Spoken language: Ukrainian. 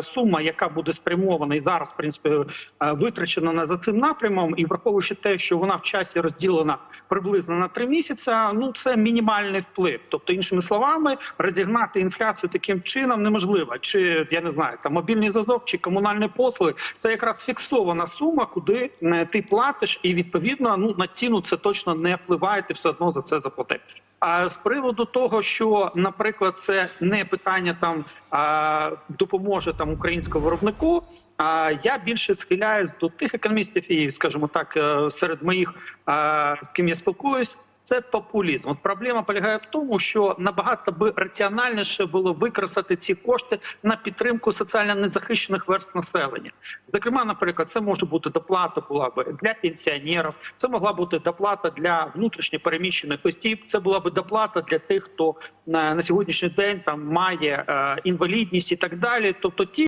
е, сума, яка буде спрямована і зараз, в принципі, е, витрачена на за цим напрямом, і враховуючи те, що вона в часі розділена приблизно на три місяці, ну це мінімальний вплив. Тобто, іншими словами, розігнати інфляцію таким чином неможливо. Чи я не знаю, там мобільний зв'язок чи комунальні послуги, це якраз фіксована сума, куди е, ти платиш, і відповідно ну на ціну це точно не впливає. Ти все одно за це заплатив. А з приводу того, що, наприклад, це не питання там допоможе там українському виробнику. А я більше схиляюсь до тих економістів, і скажімо так, е, серед моїх з ким я спілкуюсь. Це популізм. От проблема полягає в тому, що набагато би раціональніше було використати ці кошти на підтримку соціально незахищених верств населення. Зокрема, наприклад, це може бути доплата була б для пенсіонерів, це могла бути доплата для внутрішньо переміщених осіб. Це була б доплата для тих, хто на, на сьогоднішній день там має е, інвалідність і так далі. Тобто ті.